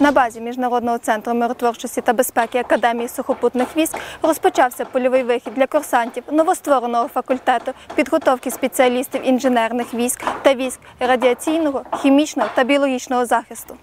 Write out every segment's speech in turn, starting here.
На базі Міжнародного центру миротворчості та безпеки Академії сухопутних військ розпочався польовий вихід для курсантів новоствореного факультету підготовки спеціалістів інженерних військ та військ радіаційного, хімічного та біологічного захисту.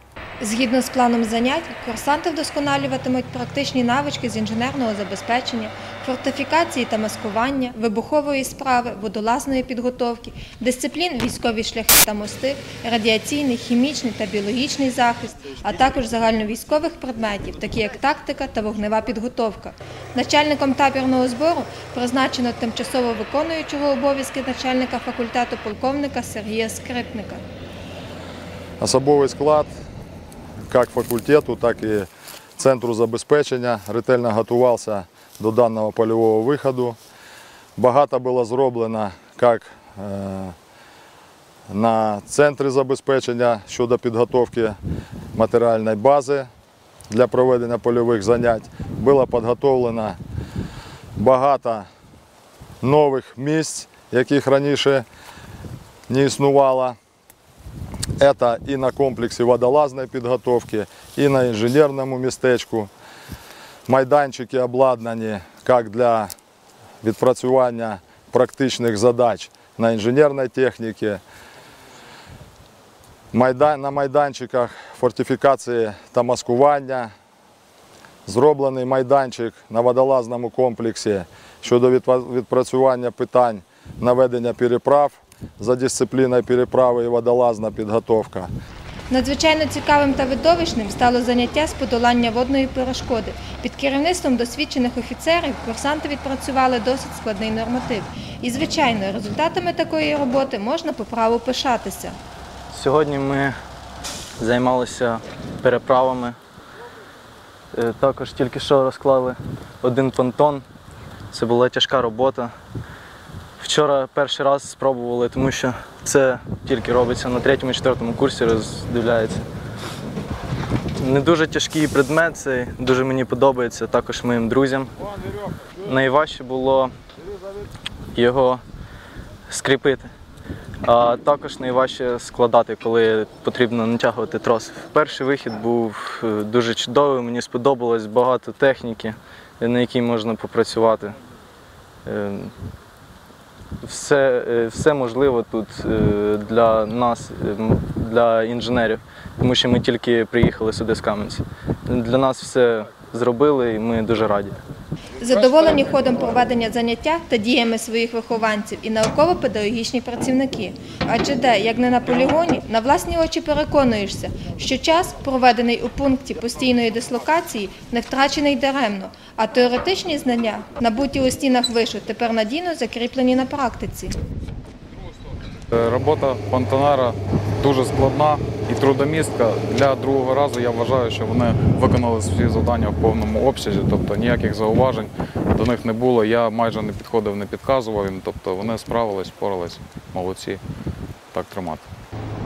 Згідно з планом занять, курсанти вдосконалюватимуть практичні навички з інженерного забезпечення, фортифікації та маскування, вибухової справи, водолазної підготовки, дисциплін військові шляхи та мости, радіаційний, хімічний та біологічний захист, а також загальновійськових предметів, такі як тактика та вогнева підготовка. Начальником табірного збору призначено тимчасово виконуючого обов'язки начальника факультету полковника Сергія Скрипника. Особовий склад як факультету, так і центру забезпечення ретельно готувався до даного польового виходу. Багато було зроблено як е, на центрі забезпечення щодо підготовки матеріальної бази для проведення польових занять. Було підготовлено багато нових місць, яких раніше не існувало. Это і на комплексі водолазної підготовки, і на інженерному містечку. Майданчики обладнані як для відпрацювання практичних задач на інженерній техніці. На майданчиках фортифікації та маскування. Зроблений майданчик на водолазному комплексі щодо відпрацювання питань наведення переправ за дисципліною переправи і водолазна підготовка. Надзвичайно цікавим та видовищним стало заняття з подолання водної перешкоди. Під керівництвом досвідчених офіцерів курсанти відпрацювали досить складний норматив. І, звичайно, результатами такої роботи можна по праву пишатися. Сьогодні ми займалися переправами. Е, Також тільки що розклали один понтон. Це була тяжка робота. Вчора перший раз спробували, тому що це тільки робиться на третьому четвертому курсі, роздивляється. Не дуже тяжкий предмет, це дуже мені подобається, також моїм друзям. Найважче було його скріпити. А також найважче складати, коли потрібно натягувати трос. Перший вихід був е, дуже чудовий, мені сподобалось багато техніки, на якій можна попрацювати. Все, е, все можливо тут е, для нас, е, для інженерів, тому що ми тільки приїхали сюди з Кам'янця. Для нас все зробили і ми дуже раді. Задоволені ходом проведення заняття та діями своїх вихованців і науково-педагогічні працівники. Адже де, як не на полігоні, на власні очі переконуєшся, що час, проведений у пункті постійної дислокації, не втрачений даремно, а теоретичні знання, набуті у стінах вишу, тепер надійно закріплені на практиці. Е, Робота понтонера дуже складна і трудомістка. Для другого разу я вважаю, що вони виконали всі завдання в повному обсязі, тобто ніяких зауважень до них не було. Я майже не підходив, не підказував їм. Тобто вони справились, впорались, молодці. Так тримати.